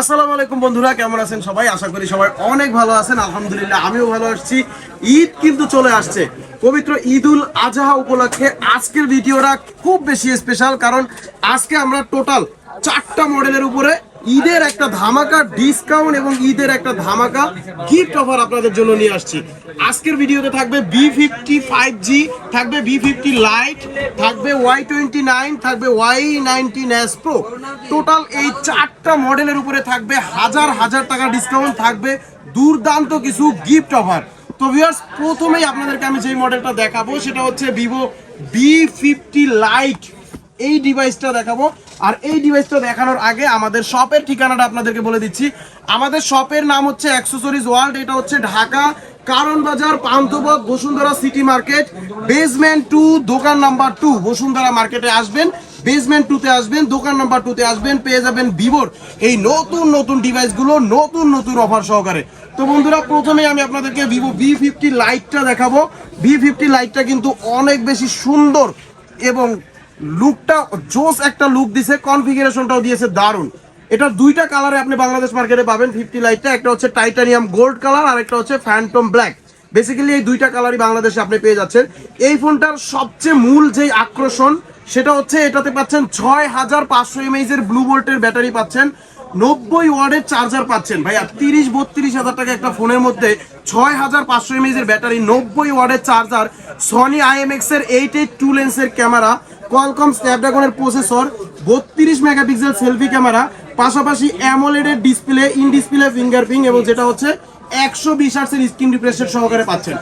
আসসালামু আলাইকুম বন্ধুরা, কেমন আছেন সবাই? আশা করি সবাই অনেক ভালো আছেন। আলহামদুলিল্লাহ, আমিও ভালো আসছি ঈদ কিন্তু চলে আসছে। পবিত্র ঈদুল আজহা উপলক্ষে আজকের ভিডিওটা খুব বেশি স্পেশাল কারণ আজকে আমরা টোটাল চারটা মডেলের উপরে ঈদের একটা ধামাকা ডিসকাউন্ট এবং ঈদের একটা ধামাকা গিফট অফার আপনাদের জন্য নিয়ে আসছি। আজকের ভিডিওতে থাকবে বি ফিফটি ফাইভ জি থাকবে বি ফিফটি লাইট থাকবে ওয়াই টোয়েন্টি নাইন থাকবে Y nineteen S pro total এই চারটা মডেলের উপরে থাকবে হাজার হাজার টাকা ডিসকাউন্ট থাকবে দুর্দান্ত কিছু গিফট অফার তো ভিউয়ার্স প্রথমেই আপনাদেরকে আমি যেই মডেলটা দেখাবো, সেটা হচ্ছে ভিভো বি ফিফটি লাইট এই ডিভাইসটা দেখাবো। আর এই ডিভাইসটা দেখানোর আগে আমাদের শপের ঠিকানাটা আপনাদেরকে বলে দিচ্ছি। আমাদের শপের নাম হচ্ছে অ্যাক্সেসরিজ ওয়ার্ল্ড এটা হচ্ছে ঢাকা কারণ বাজার Bashundhara city market basement two দোকান নাম্বার টু বসুন্ধরা মার্কেটে আসবেন বেসমেন্ট টুতে আসবেন, দোকান নাম্বার টুতে আসবেন, পেয়ে যাবেন ভিভোর এই নতুন নতুন ডিভাইসগুলো নতুন নতুন অফার সহকারে। তো বন্ধুরা প্রথমে আমি আপনাদেরকে ভিভো ভি ফিফটি লাইটটা দেখাবো। ভি ফিফটি লাইটটা কিন্তু অনেক বেশি সুন্দর এবং লুকটা জোস একটা লুক দিছে কনফিগারেশনটাও দিয়েছে দারুণ। এটা দুইটা কালারে আপনি বাংলাদেশ মার্কেটে পাবেন ফিফটি লাইটটা একটা হচ্ছে টাইটানিয়াম গোল্ড কালার আর একটা হচ্ছে ফ্যান্টম ব্ল্যাক বেসিক্যালি এই দুইটা কালারই বাংলাদেশে আপনি পেয়ে যাচ্ছেন। এই ফোনটার সবচেয়ে মূল যেই আকর্ষণ, সেটা হচ্ছে এটাতে পাচ্ছেন ছয় হাজার পাঁচশো এমএইচ এর ব্লু ভোল্টের ব্যাটারি পাচ্ছেন। নব্বই ওয়ার্ডের চার্জার পাচ্ছেন। ভাইয়া, তিরিশ, বত্রিশ হাজার টাকা একটা ফোনের মধ্যে ছয় হাজার পাঁচশো এমএইচ এর ব্যাটারি নব্বই ওয়ার্ডের চার্জার সনি আই আইএমএক্স এর এইট এইট টু লেন্সের ক্যামেরা কোয়ালকম স্ন্যাপড্রাগনের প্রসেসর বত্রিশ মেগাপিক্সেল সেলফি ক্যামেরা পাশাপাশি অ্যামোলেডের ডিসপ্লে ইন ডিসপ্লে ফিঙ্গারপ্রিন্ট এবং যেটা হচ্ছে একশো বিশ আর্সের স্ক্রিন রিফ্রেশের সহকারে পাচ্ছেন।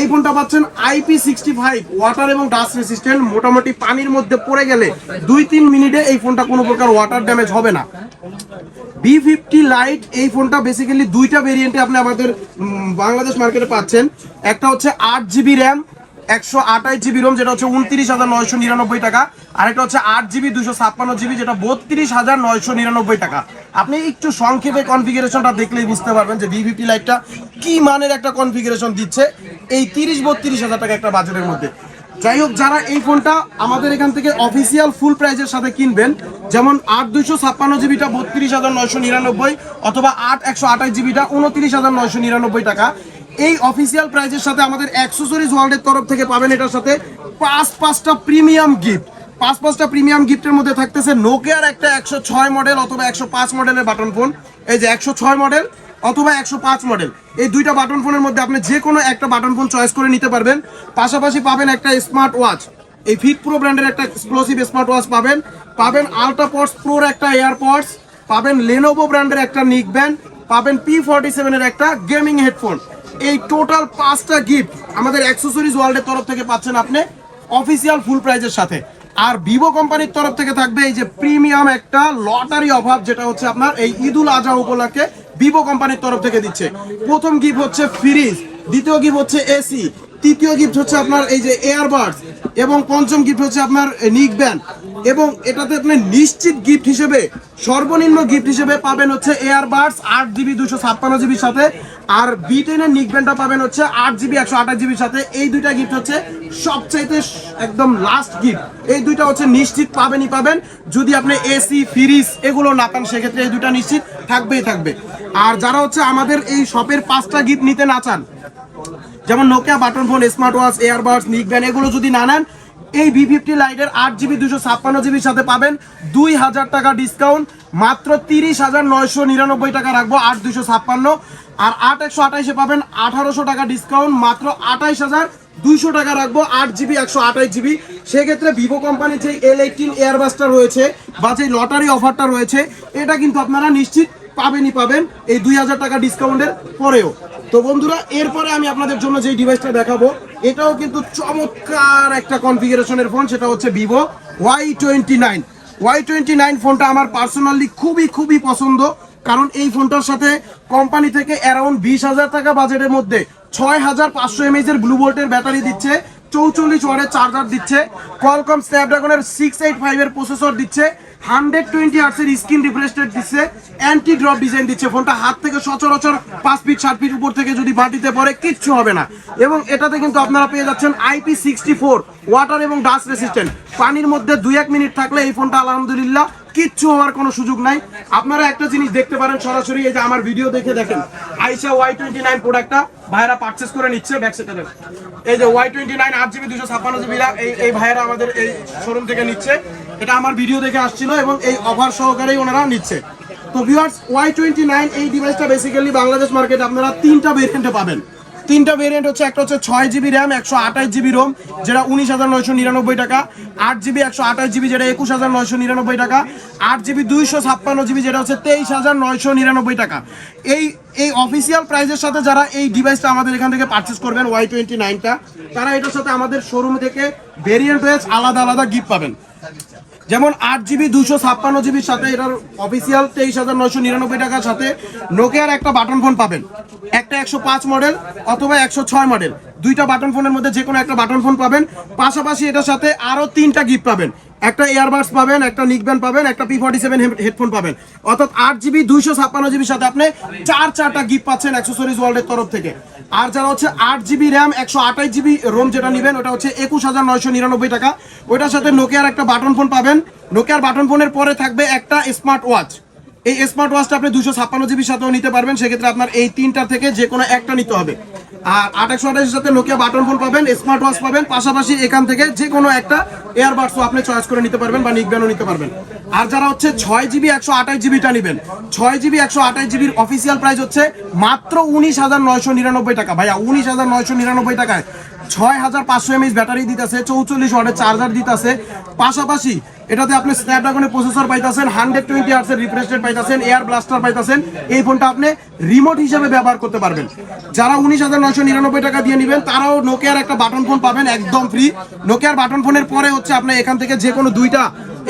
এই ফোনটা পাচ্ছেন আইপি সিক্সটি ফাইভ ওয়াটার এবং ডাস্ট রেসিস্ট্যান্ট মোটামুটি পানির মধ্যে পড়ে গেলে দুই তিন মিনিটে এই ফোনটা কোনো প্রকার ওয়াটার ড্যামেজ হবে না। বি ফিফটি লাইট এই ফোনটা বেসিক্যালি দুইটা ভেরিয়েন্টে আপনি আমাদের বাংলাদেশ মার্কেটে পাচ্ছেন। একটা হচ্ছে আট জিবি র্যাম একশো আঠাশ জিবি রোম যেটা হচ্ছে উনত্রিশ হাজার নয়শো নিরানব্বই টাকা। আরেকটা হচ্ছে আট জিবি দুশো ছাপ্পান্ন জিবি যেটা বত্রিশ হাজার নয়শো নিরানব্বই টাকা। আপনি একটু সংক্ষেপে কনফিগারেশনটা দেখলেই বুঝতে পারবেন যে বি ফিফটি লাইটটা কি মানের একটা কনফিগারেশন দিচ্ছে। এই তিরিশ বত্রিশ হাজার টাকা একটা বাজেটের মধ্যে। যাই হোক যারা এই ফোনটা আমাদের এখান থেকে অফিসিয়াল ফুল প্রাইজের সাথে কিনবেন, যেমন আট দুইশো ছাপ্পান্ন জিবিটা বত্রিশ হাজার নয়শো নিরানব্বই অথবা আট একশো আঠাশ জিবিটা উনত্রিশ হাজার নয়শো নিরানব্বই টাকা, এই অফিসিয়াল প্রাইজের সাথে আমাদের অ্যাক্সেসরিজ ওয়ার্ল্ডের তরফ থেকে পাবেন এটার সাথে পাঁচ পাঁচটা প্রিমিয়াম গিফট পাঁচ পাঁচটা প্রিমিয়াম গিফটের মধ্যে থাকতেছে নোকিয়ার একটা একশো ছয় মডেল অথবা একশো পাঁচ মডেলের বাটন ফোন এই যে একশো ছয় মডেল অথবা একশো পাঁচ মডেল এই দুইটা বাটন ফোনের মধ্যে আপনি যে কোনো একটা বাটন ফোন চয়েস করে নিতে পারবেন। পাশাপাশি পাবেন একটা স্মার্ট ওয়াচ এই ফিট প্রো ব্র্যান্ডের একটা এক্সক্লুসিভ স্মার্ট ওয়াচ পাবেন। পাবেন আলট্রা পডস প্রোর একটা এয়ারপডস পাবেন লেনোভো ব্র্যান্ডের একটা নিক ব্যান্ড পাবেন পি ফর্টি সেভেনের একটা গেমিং হেডফোন এই টোটাল পাঁচটা গিফট আমাদের অ্যাক্সেসরিজ ওয়ার্ল্ডের তরফ থেকে পাচ্ছেন আপনি অফিসিয়াল ফুল প্রাইজের সাথে। আর ভিভো কোম্পানির তরফ থেকে থাকবে এই যে প্রিমিয়াম একটা লটারি অভাব, যেটা হচ্ছে আপনার এই ঈদুল আজহা উপলক্ষে ভিভো কোম্পানির তরফ থেকে দিচ্ছে। প্রথম গিফট হচ্ছে ফ্রিজ দ্বিতীয় গিফট হচ্ছে এসি তৃতীয় গিফট হচ্ছে আপনার এই যে এয়ারবাডস এবং পঞ্চম গিফট হচ্ছে আপনার নিক ব্যান্ড এবং এটাতে আপনি নিশ্চিত গিফট হিসেবে, সর্বনিম্ন গিফট হিসেবে পাবেন হচ্ছে এয়ারবাডস আট জিবি দুশো ছাপ্পান্ন জিবির সাথে। আর বি টেনের নিক ব্যান্ডটা পাবেন হচ্ছে আট জিবি একশো আঠাশ জিবির সাথে। এই দুইটা গিফট হচ্ছে সবচাইতে একদম লাস্ট গিফট এই দুইটা হচ্ছে নিশ্চিত পাবেনই পাবেন। যদি আপনি এসি ফ্রিজ এগুলো না পান, সেক্ষেত্রে এই দুইটা নিশ্চিত থাকবেই থাকবে। আর যারা হচ্ছে আমাদের এই শপের পাঁচটা গিফট নিতে না চান যেমন Nokia button phone smart watch earbuds neck band এগুলো যদি না নেন, এই ভি ফিফটি লাইটের আট জিবি দুশো ছাপ্পান্ন জিবির সাথে পাবেন দুই হাজার টাকা ডিসকাউন্ট মাত্র তিরিশ হাজার নয়শো নিরানব্বই টাকা রাখব আট দুশো ছাপ্পান্ন। আর আট একশো আঠাইশে পাবেন আঠারোশো টাকা ডিসকাউন্ট মাত্র আঠাইশ হাজার দুইশো টাকা রাখব আট জিবি একশো আঠাইশ জিবি সেক্ষেত্রে ভিভো কোম্পানির যে এল এইটিন এয়ারবাসটা রয়েছে বা যে লটারি অফারটা রয়েছে, এটা কিন্তু আপনারা নিশ্চিত পাবেনই পাবেন এই দুই হাজার টাকা ডিসকাউন্টের পরেও। তো বন্ধুরা, এরপরে আমি আপনাদের জন্য যে ডিভাইসটা দেখাবো, এটাও কিন্তু চমৎকার একটা কনফিগারেশনের ফোন সেটা হচ্ছে Vivo Y twenty nine Y twenty nine ফোনটা আমার পার্সোনালি খুবই খুবই পছন্দ, কারণ এই ফোনটার সাথে কোম্পানি থেকে অ্যারাউন্ড বিশ হাজার টাকা বাজেটের মধ্যে ছয় হাজার পাঁচশো এমএইচ এর ব্লু ভোল্টের ব্যাটারি দিচ্ছে। চৌচল্লিশ ওয়ার্ডের চার্জার দিচ্ছে। কোয়ালকম স্ন্যাপড্রাগনের সিক্স এইট ফাইভ এর প্রসেসর দিচ্ছে। হান্ড্রেড টোয়েন্টি আর্টসের স্ক্রিন রিফ্রেশ রেট দিচ্ছে। অ্যান্টি ড্রপ ডিজাইন দিচ্ছে। ফোনটা হাত থেকে সচরাচর পাঁচ ফিট সাত ফিট উপর থেকে যদি মাটিতে পড়ে, কিচ্ছু হবে না। এবং এটাতে কিন্তু আপনারা পেয়ে যাচ্ছেন আইপি সিক্সটি ফোর ওয়াটার এবং ডাস্ট রেসিস্ট্যান্ট পানির মধ্যে দুই এক মিনিট থাকলে এই ফোনটা আলহামদুলিল্লাহ কিচ্ছু হওয়ার কোনো সুযোগ নাই। আপনারা একটা জিনিস দেখতে পারেন সরাসরি, এই যে আমার ভিডিও দেখে দেখেন। আইসা ওয়াই টোয়েন্টি নাইন প্রোডাক্টটা ভাইরা পারচেস করে নিচ্ছে ব্যাক এই যে ওয়াই টোয়েন্টি নাইন আট জিবি দুশো ছাপ্পান্ন জিবি এই এই ভাইয়েরা আমাদের এই শোরুম থেকে নিচ্ছে। এটা আমার ভিডিও দেখে আসছিল এবং এই অফার সহকারেই ওনারা নিচ্ছে। তো ভিউয়ার্স ওয়াই টোয়েন্টি নাইন এই ডিভাইসটা বেসিক্যালি বাংলাদেশ মার্কেটে আপনারা তিনটা ভেরিয়েন্টে পাবেন। তিনটা ভেরিয়েন্ট হচ্ছে, একটা হচ্ছে ছয় জিবি র্যাম একশো আঠাশ জিবি রোম যেটা উনিশ হাজার নয়শো নিরানব্বই টাকা। আট জিবি একশো আঠাশ জিবি যেটা একুশ হাজার নয়শো নিরানব্বই টাকা। আট জিবি দুইশো ছাপ্পান্ন জিবি যেটা হচ্ছে তেইশ হাজার নয়শো নিরানব্বই টাকা। এই এই অফিসিয়াল প্রাইসের সাথে যারা এই ডিভাইসটা আমাদের এখান থেকে পারচেস করবেন ওয়াই টোয়েন্টি নাইনটা তারা এটার সাথে আমাদের শোরুম থেকে ভেরিয়েন্ট ওয়েজ আলাদা আলাদা গিফট পাবেন। যেমন আট জিবি, দুশো ছাপ্পান্ন জিবির সাথে এটার অফিসিয়াল তেইশ হাজার নয়শো নিরানব্বই টাকার সাথে নোকিয়ার একটা বাটন ফোন পাবেন। একটা একশো পাঁচ মডেল অথবা একশো ছয় মডেল দুইটা বাটন ফোনের মধ্যে যে কোনো একটা বাটন ফোন পাবেন। পাশাপাশি এটার সাথে আরও তিনটা গিফট পাবেন। একটা ইয়ারবাডস পাবেন, একটা নিকব্যান্ড পাবেন, একটা পি ফর্টি সেভেন হেডফোন পাবেন। অর্থাৎ আট জিবি দুইশো ছাপ্পান্ন জিবির সাথে আপনি চার চারটা গিফট পাচ্ছেন অ্যাক্সেসরিজ ওয়ার্ল্ডের তরফ থেকে। আর যারা হচ্ছে আট জিবি র্যাম একশো আঠাশ জিবি রোম যেটা নেবেন, ওটা হচ্ছে একুশ হাজার নয়শো নিরানব্বই টাকা। ওইটার সাথে নোকিয়ার একটা বাটন ফোন পাবেন। নোকিয়ার বাটন ফোনের পরে থাকবে একটা স্মার্ট ওয়াচ এই স্মার্ট ওয়াচটা আপনি দুশো ছাপ্পান্ন জিবির সাথেও নিতে পারবেন। সেক্ষেত্রে আপনার এই তিনটা থেকে যে কোনো একটা নিতে হবে। আর আঠাশশো আঠাশের সাথে নোকিয়া বাটন ফোন পাবেন স্মার্ট ওয়াচ পাবেন, পাশাপাশি এখান থেকে যে কোনো একটা এয়ারবাডসও আপনি চয়েস করে নিতে পারবেন বা নিকব্যানও নিতে পারবেন। আর যারা হচ্ছে ছয় জিবি একশো আঠাশ জিবিটা নেবেন, ছয় জিবি একশো আঠাশ জিবির অফিসিয়াল প্রাইস হচ্ছে মাত্র উনিশ হাজার নয়শো নিরানব্বই টাকা। ভাইয়া, উনিশ হাজার নয়শো নিরানব্বই টাকায় ছয় হাজার পাঁচশো এমএইচ ব্যাটারি দিতেছে, চৌচল্লিশ ওয়াটের চার্জার দিতেছে। পাশাপাশি এটাতে আপনি স্ন্যাপড্রাগনের প্রসেসর পাইতেছেন হান্ড্রেড টোয়েন্টি আর্টসের রিফ্রেশ রেট পাইতেছেন এয়ার ব্লাস্টার পাইতেছেন। এই ফোনটা আপনি রিমোট হিসেবে ব্যবহার করতে পারবেন। যারা উনিশ হাজার নয়শো নিরানব্বই টাকা দিয়ে নেবেন, তারাও নোকিয়ার একটা বাটন ফোন পাবেন, একদম ফ্রি নোকিয়ার বাটন ফোনের পরে হচ্ছে আপনি এখান থেকে যে কোনো দুইটা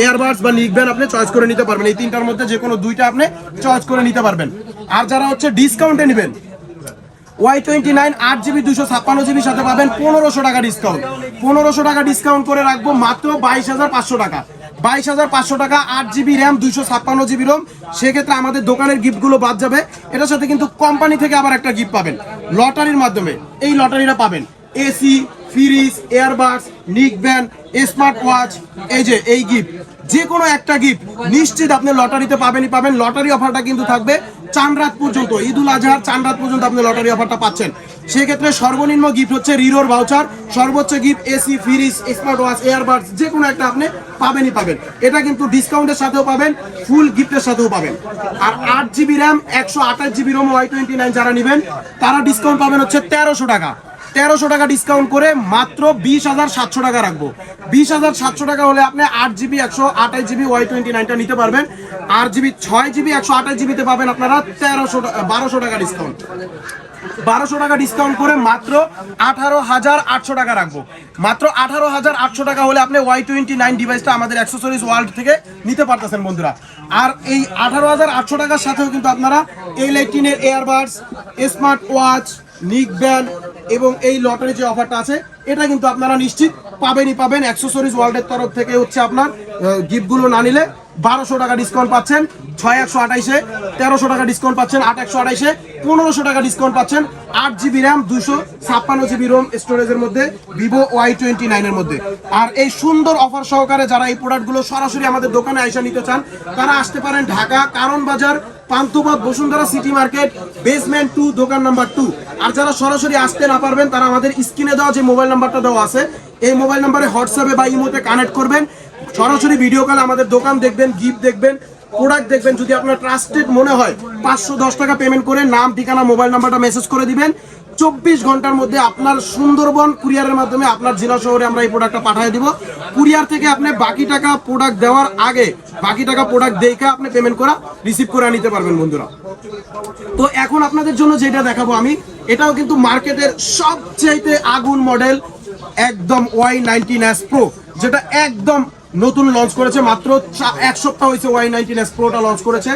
এয়ারবাডস বা নিকবেন আপনি চয়েস করে নিতে পারবেন। এই তিনটার মধ্যে যে কোনো দুইটা আপনি চয়েস করে নিতে পারবেন। আর যারা হচ্ছে ডিসকাউন্টে নেবেন ওয়াই টোয়েন্টি নাইন আট জিবি দুশো ছাপ্পান্ন জিবির সাথে পাবেন পনেরোশো টাকা ডিসকাউন্ট পনেরোশো টাকা ডিসকাউন্ট করে রাখব মাত্র বাইশ হাজার পাঁচশো টাকা। বাইশ হাজার পাঁচশো টাকা, আট জিবি র্যাম দুইশো ছাপ্পান্ন জিবি রোম সেক্ষেত্রে আমাদের দোকানের গিফটগুলো বাদ যাবে। এটার সাথে কিন্তু কোম্পানি থেকে আবার একটা গিফট পাবেন। লটারির মাধ্যমে এই লটারিটা পাবেন। AC fridge airbuds neck band smart watch এই যে, এই গিফট যে কোনো একটা গিফট নিশ্চিত আপনি লটারিতে পাবেনই পাবেন। লটারি অফারটা কিন্তু থাকবে চান পর্যন্ত, ঈদুল আজহার চান পর্যন্ত আপনি লটারি অফারটা পাচ্ছেন। সেক্ষেত্রে সর্বনিম্ন গিফট হচ্ছে রিরোর ভাউচার সর্বোচ্চ gift AC fridge smart watch earbuds যে কোনো একটা আপনি পাবেনই পাবেন। এটা কিন্তু ডিসকাউন্টের সাথেও পাবেন ফুল গিফটের সাথেও পাবেন। আর আট জিবি র্যাম একশো আঠাশ GB ROM Y twenty nine যারা নেবেন, তারা ডিসকাউন্ট পাবেন হচ্ছে তেরোশো টাকা। তেরোশো টাকা ডিসকাউন্ট করে মাত্র বিশ হাজার সাতশো টাকা রাখব। বিশ হাজার সাতশো টাকা হলে আপনি আট জিবি, একশো আঠাশ জিবি, ওয়াই টোয়েন্টি নাইনটা নিতে পারবেন। আট জিবি, ছয় জিবি, একশো আঠাশ জিবিতে পাবেন আপনারা তেরোশো বারোশো টাকা ডিসকাউন্ট বারোশো টাকা ডিসকাউন্ট করে মাত্র আঠারো হাজার আটশো টাকা রাখব। মাত্র আঠারো হাজার আটশো টাকা হলে আপনি ওয়াই টোয়েন্টি নাইন ডিভাইসটা আমাদের অ্যাক্সেসরিজ ওয়ার্ল্ড থেকে নিতে পারতেছেন বন্ধুরা। আর এই আঠারো হাজার আটশো টাকার সাথেও কিন্তু আপনারা L এইটিনের earbuds smart watch neck band এবং এই লটারি যে অফারটা আছে, এটা কিন্তু আপনারা নিশ্চিত পাবেনই পাবেন। অ্যাক্সেসরিজ ওয়ার্ল্ডের তরফ থেকে হচ্ছে আপনার গিফটগুলো না নিলে। বারোশো টাকা ডিসকাউন্ট পাচ্ছেন ছয় একশো আঠাইশে, তেরোশো টাকা ডিসকাউন্ট পাচ্ছেন আট একশো আঠাইশে, পনেরোশো টাকা ডিসকাউন্ট পাচ্ছেন, আট জিবি র্যাম দুশো ছাপ্পান্ন জিবি রোম স্টোরেজের মধ্যে ভিভো ওয়াই টোয়েন্টি নাইনের মধ্যে। আর এই সুন্দর অফার সহকারে যারা এই প্রোডাক্টগুলো সরাসরি আমাদের দোকানে আইসা নিতে চান, তারা আসতে পারেন ঢাকা কারণ বাজার পান্তুবাদ Bashundhara city market basement two দোকান নাম্বার টু আর যারা সরাসরি আসতে না পারবেন, তারা আমাদের স্ক্রিনে দেওয়া যে মোবাইল নাম্বারটা দেওয়া আছে এই মোবাইল নাম্বারে হোয়াটসঅ্যাপে বা ইমোতে কানেক্ট করবেন। সরাসরি ভিডিও কল আমাদের দোকান দেখবেন গিফট দেখবেন প্রোডাক্ট দেখবেন। যদি আপনার ট্রাস্টেড মনে হয়, পাঁচশো দশ টাকা পেমেন্ট করে নাম, ঠিকানা, মোবাইল নাম্বারটা মেসেজ করে দিবেন। চব্বিশ ঘণ্টার মধ্যে আপনার সুন্দরবন কুরিয়ারের মাধ্যমে আপনার জেলা শহরে আমরা এই প্রোডাক্টটা পাঠিয়ে দিব। কুরিয়ার থেকে আপনি বাকি টাকা প্রোডাক্ট দেওয়ার আগে, বাকি টাকা প্রোডাক্ট দেখে আপনি পেমেন্ট করা রিসিভ করে নিতে পারবেন বন্ধুরা। তো এখন আপনাদের জন্য যেটা দেখাবো আমি, এটাও কিন্তু মার্কেটের সবচাইতে আগুন মডেল একদম ওয়াই নাইনটিন এস প্রো যেটা একদম নতুন লঞ্চ করেছে, মাত্র এক সপ্তাহ হয়েছে ওয়াই নাইনটিন এস প্রোটা লঞ্চ করেছে।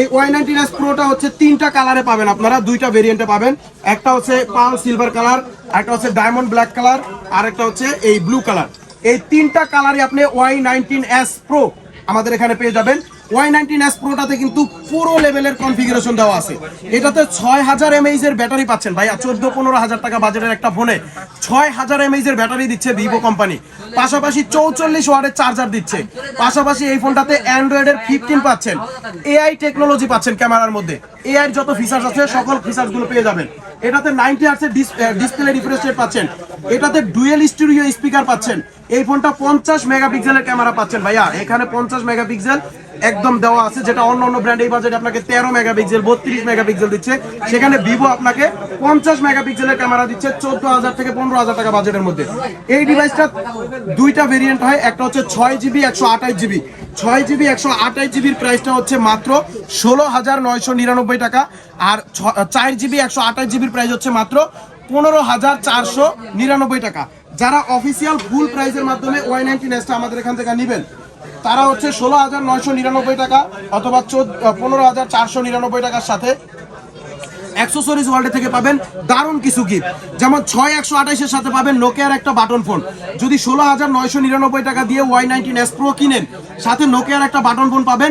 এই ওয়াই নাইনটিন এস প্রোটা হচ্ছে তিনটা কালারে পাবেন আপনারা, দুইটা ভেরিয়েন্টে পাবেন। একটা হচ্ছে পাল সিলভার কালার একটা হচ্ছে ডায়মন্ড ব্ল্যাক কালার আর একটা হচ্ছে এই ব্লু কালার এই তিনটা কালারই আপনি ওয়াই নাইনটিন এস প্রো আমাদের এখানে পেয়ে যাবেন। ওয়াই নাইনটিন এস প্রোটাতে কিন্তু পুরো লেভেলের কনফিগারেশন দেওয়া আছে। এটাতে ছয় হাজার এমএইচ এর ব্যাটারি পাচ্ছেন। ভাইয়া, চোদ্দ, পনেরো হাজার টাকা বাজেটের একটা ফোনে ছয় হাজার এমএইচ এর ব্যাটারি দিচ্ছে ভিভো কোম্পানি পাশাপাশি চৌচল্লিশ ওয়ার্ডের চার্জার দিচ্ছে। পাশাপাশি এই ফোনটাতে অ্যান্ড্রয়েডের ফিফটিন পাচ্ছেন। এআই টেকনোলজি পাচ্ছেন ক্যামেরার মধ্যে। এআই যত ফিচার্স আছে, সকল ফিচার্সগুলো পেয়ে যাবেন। এটাতে নাইনটি আর্টসের ডিসপ্লে রিফ্রেশ রেট পাচ্ছেন। এটাতে ডুয়েল স্টুডিও স্পিকার পাচ্ছেন। এই ফোনটা পঞ্চাশ মেগাপিক্সেলের ক্যামেরা পাচ্ছেন। ভাইয়া, এখানে পঞ্চাশ মেগাপিক্সেল একদম দেওয়া আছে, যেটা অন্য অন্য ব্র্যান্ড এই বাজেট আপনাকে তেরো মেগাপিক্সেল বত্রিশ মেগাপিক্সেল দিচ্ছে। সেখানে ভিভো আপনাকে পঞ্চাশ মেগাপিক্সেলের ক্যামেরা দিচ্ছে চোদ্দ হাজার থেকে পনেরো হাজার টাকা বাজেটের মধ্যে। এই ডিভাইসটা দুইটা ভেরিয়েন্ট হয়, একটা হচ্ছে ছয় জিবি একশো আঠাশ জিবি ছয় জিবি একশো আঠাশ জিবির প্রাইসটা হচ্ছে মাত্র ষোলো হাজার নয়শো নিরানব্বই টাকা। আর চার জিবি একশো আঠাশ জিবির প্রাইস হচ্ছে মাত্র পনেরো হাজার চারশো নিরানব্বই টাকা। যারা অফিসিয়াল ফুল প্রাইজের মাধ্যমে ওয়াই নাইনটিন এসটা আমাদের এখান থেকে নেবেন তারা হচ্ছে ষোলো হাজার নয়শো নিরানব্বই টাকা অথবা পনেরো হাজার চারশো নিরানব্বই টাকার সাথে অ্যাক্সেসরিজ ওয়ার্ল্ড থেকে পাবেন দারুণ কিছু গিফট যেমন ছয় একশো আঠাইশের সাথে পাবেন নোকিয়ার একটা বাটন ফোন। যদি ষোলো হাজার নয়শো নিরানব্বই টাকা দিয়ে ওয়াই নাইনটিন এস প্রো কিনেন, সাথে নোকিয়ার একটা বাটন ফোন পাবেন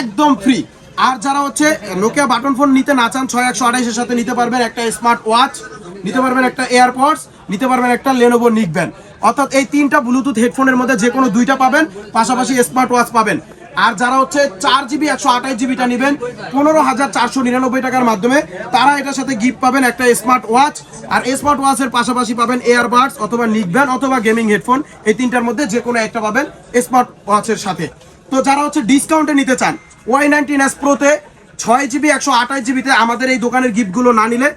একদম ফ্রি আর যারা হচ্ছে নোকিয়া বাটন ফোন নিতে না চান, ছয় একশো আঠাইশের সাথে নিতে পারবেন একটা স্মার্ট ওয়াচ নিতে পারবেন একটা এয়ারপডস নিতে পারবেন একটা লেনোভো নিকবেন অর্থাৎ এই তিনটা ব্লুটুথ হেডফোনের মধ্যে যে কোনো দুইটা পাবেন, পাশাপাশি স্মার্ট ওয়াচ পাবেন। আর যারা হচ্ছে চার জিবি একশো আঠাশ জিবিটা নেবেন, পনেরো হাজার চারশো নিরানব্বই টাকার মাধ্যমে, তারা এটার সাথে গিফট পাবেন একটা স্মার্ট ওয়াচ আর স্মার্ট ওয়াচের পাশাপাশি পাবেন এয়ারবাডস অথবা নিকব্যান অথবা গেমিং হেডফোন এই তিনটার মধ্যে যে কোনো একটা পাবেন স্মার্ট ওয়াচের সাথে। তো যারা হচ্ছে ডিসকাউন্টে নিতে চান ওয়াই নাইনটিন এস প্রোতে ছয় জিবি একশো আঠাশ জিবিতে আমাদের এই দোকানের গিফটগুলো না নিলে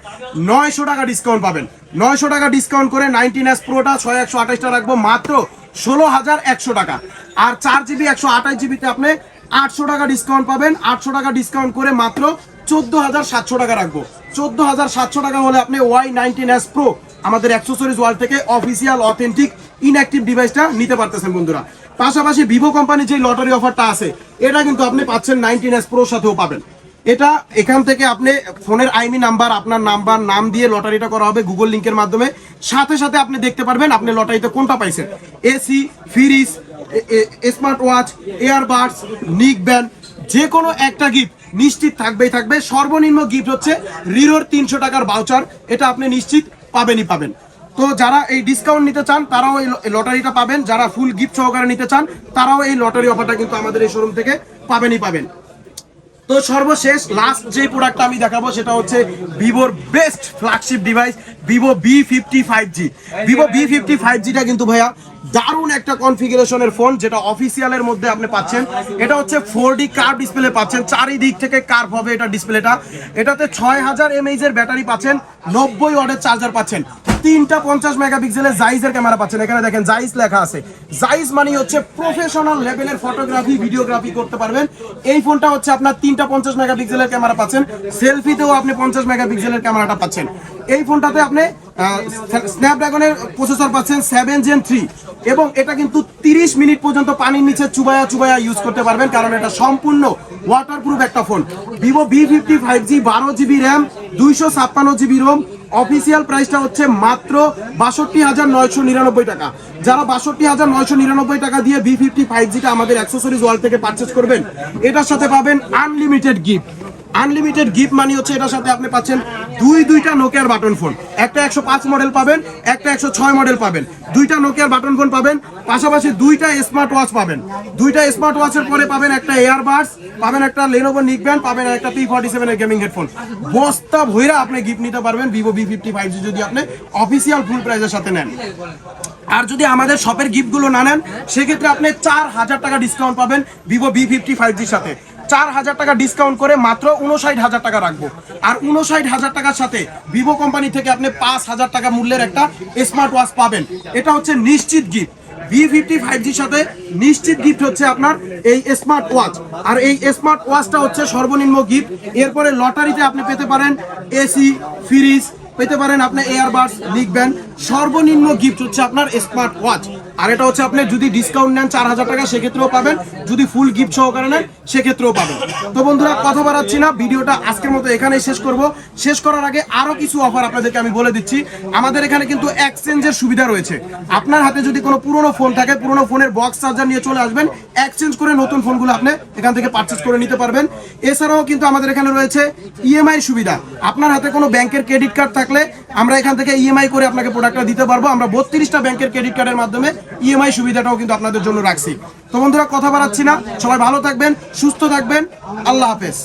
নয়শো টাকা ডিসকাউন্ট পাবেন। নয়শো টাকা ডিসকাউন্ট করে নাইনটিন এস প্রোটা ছয়, একশো আঠাশটা রাখব, মাত্র ষোলো হাজার একশো টাকা। আর চার জিবি একশো আঠাশ জিবিতে আপনি আটশো টাকা ডিসকাউন্ট পাবেন, আটশো টাকা ডিসকাউন্ট করে মাত্র চোদ্দ হাজার সাতশো টাকা রাখব। চোদ্দ হাজার সাতশো টাকা হলে আপনি ওয়াই নাইনটিন এস প্রো আমাদের অ্যাক্সেসরিজ ওয়ার্ল্ড থেকে অফিসিয়াল অথেন্টিক ইনঅ্যাক্টিভ ডিভাইসটা নিতে পারতেছেন বন্ধুরা। পাশাপাশি ভিভো কোম্পানির যে লটারি অফারটা আছে, এটা কিন্তু আপনি পাচ্ছেন নাইনটিন এস প্রোর সাথেও পাবেন। এটা এখান থেকে আপনি ফোনের আইমি নাম্বার, আপনার নাম্বার, নাম দিয়ে লটারিটা করা হবে গুগল লিংকের মাধ্যমে। সাথে সাথে আপনি দেখতে পারবেন আপনি লটারিতে কোনটা পাইছেন। AC fridge smart watch earbuds neck band যে কোনো একটা গিফট নিশ্চিত থাকবেই থাকবে। সর্বনিম্ন গিফট হচ্ছে রিরোর তিনশো টাকার বাউচার এটা আপনি নিশ্চিত পাবেনই পাবেন। তো যারা এই ডিসকাউন্ট নিতে চান, তারাও এই লটারিটা পাবেন। যারা ফুল গিফট সহকারে নিতে চান, তারাও এই লটারি অফারটা কিন্তু আমাদের এই শোরুম থেকে পাবেনই পাবেন। তো সর্বশেষ লাস্ট যে প্রোডাক্টটা আমি দেখাবো সেটা হচ্ছে ভিভোর best flagship device Vivo B fifty five G Vivo B fifty five জিটা কিন্তু ভাইয়া দারুণ একটা কনফিগারেশনের ফোন যেটা অফিসিয়ালের মধ্যে আপনি পাচ্ছেন। এটা হচ্ছে ফোর ডি কার্ভ ডিসপ্লে পাচ্ছেন। চারিদিক থেকে কার্ভ হবে এটা ডিসপ্লেটা এটাতে ছয় হাজার এমএইচ এর ব্যাটারি পাচ্ছেন। নব্বই ওয়াটের চার্জার পাচ্ছেন। তিনটা পঞ্চাশ মেগাপিক্সেলের জাইজের ক্যামেরা পাচ্ছেন। এখানে দেখেন জাইজ লেখা আছে। জাইজ মানে হচ্ছে প্রফেশনাল লেভেলের ফটোগ্রাফি ভিডিওগ্রাফি করতে পারবেন। এই ফোনটা হচ্ছে আপনার তিনটা পঞ্চাশ মেগাপিক্সেলের ক্যামেরা পাচ্ছেন। সেলফিতেও আপনি পঞ্চাশ মেগাপিক্সেলের ক্যামেরাটা পাচ্ছেন। এই ফোনটাতে আপনি স্ন্যাপড্রাগনের প্রসেসর পাচ্ছেন সেভেন জেন থ্রি এবং এটা কিন্তু তিরিশ মিনিট পর্যন্ত পানির নিচে চুবায়া চুবায়া ইউজ করতে পারবেন, কারণ এটা সম্পূর্ণ ওয়াটারপ্রুফ একটা phone Vivo V fifty five G বারো জিবি র্যাম দুইশো ছাপ্পান্ন জিবি রোম অফিসিয়াল প্রাইসটা হচ্ছে মাত্র বাষট্টি হাজার নয়শো নিরানব্বই টাকা। যারা বাষট্টি হাজার নয়শো নিরানব্বই টাকা দিয়ে ভি ফিফটি ফাইভ জিটা আমাদের অ্যাক্সেসরিজ ওয়াল থেকে পারচেস করবেন, এটার সাথে পাবেন unlimited gift unlimited gift money হচ্ছে এটার সাথে আপনি পাচ্ছেন দুই দুইটা নোকিয়ার বাটন ফোন একটা একশো পাঁচ মডেল পাবেন, একটা একশো ছয় মডেল পাবেন। দুইটা নোকিয়ার বাটন ফোন পাবেন, পাশাপাশি দুইটা স্মার্ট ওয়াচ পাবেন। দুইটা স্মার্ট ওয়াচের পরে পাবেন একটা এয়ারবাডস পাবেন একটা লেনোভো নিকব্যান্ড পাবেন একটা পি ফর্টি সেভেনের গেমিং হেডফোন বস্তা ভইরা আপনি গিফট নিতে পারবেন Vivo V fifty five G যদি আপনি অফিসিয়াল ফুল প্রাইসের সাথে নেন। আর যদি আমাদের শপের গিফটগুলো না নেন, সেক্ষেত্রে আপনি চার হাজার টাকা ডিসকাউন্ট পাবেন ভিভো ভি ফিফটি ফাইভ জির সাথে। চার হাজার টাকা ডিসকাউন্ট করে মাত্র উনষাট হাজার টাকা রাখব। আর উনষাট হাজার টাকার সাথে ভিভো কোম্পানি থেকে আপনি পাঁচ হাজার টাকা মূল্যের একটা স্মার্ট ওয়াচ পাবেন। এটা হচ্ছে নিশ্চিত গিফট বি ফিফটি ফাইভ জির সাথে নিশ্চিত গিফট হচ্ছে আপনার এই স্মার্ট ওয়াচ আর এই স্মার্ট ওয়াচটা হচ্ছে সর্বনিম্ন গিফট এরপরে লটারিতে আপনি পেতে পারেন এসি ফ্রিজ পেতে পারেন আপনি এয়ারবাডস লিখবেন সর্বনিম্ন গিফট হচ্ছে আপনার স্মার্ট ওয়াচ আর এটা হচ্ছে আপনি যদি ডিসকাউন্ট নেন চার হাজার টাকা, সেক্ষেত্রেও পাবেন। যদি ফুল গিফট সহকারে নেন, সেক্ষেত্রেও পাবেন। তো বন্ধুরা, কথা বাড়াচ্ছি না, ভিডিওটা আজকের মতো এখানেই শেষ করব। শেষ করার আগে আরও কিছু অফার আপনাদেরকে আমি বলে দিচ্ছি। আমাদের এখানে কিন্তু এক্সচেঞ্জের সুবিধা রয়েছে। আপনার হাতে যদি কোনো পুরনো ফোন থাকে, পুরনো ফোনের বক্স চার্জার নিয়ে চলে আসবেন এক্সচেঞ্জ করে নতুন ফোনগুলো আপনি এখান থেকে পারচেজ করে নিতে পারবেন। এছাড়াও কিন্তু আমাদের এখানে রয়েছে ইএমআই সুবিধা। আপনার হাতে কোনো ব্যাংকের ক্রেডিট কার্ড থাকলে আমরা এখান থেকে ইএমআই করে আপনাকে প্রোডাক্টটা দিতে পারব। আমরা বত্রিশটা ব্যাংকের ক্রেডিট কার্ডের মাধ্যমে ইএমআই সুবিধাটাও কিন্তু আপনাদের জন্য রাখছি। তো বন্ধুরা, কথা বাড়াচ্ছি না। সবাই ভালো থাকবেন, সুস্থ থাকবেন। আল্লাহ হাফেজ।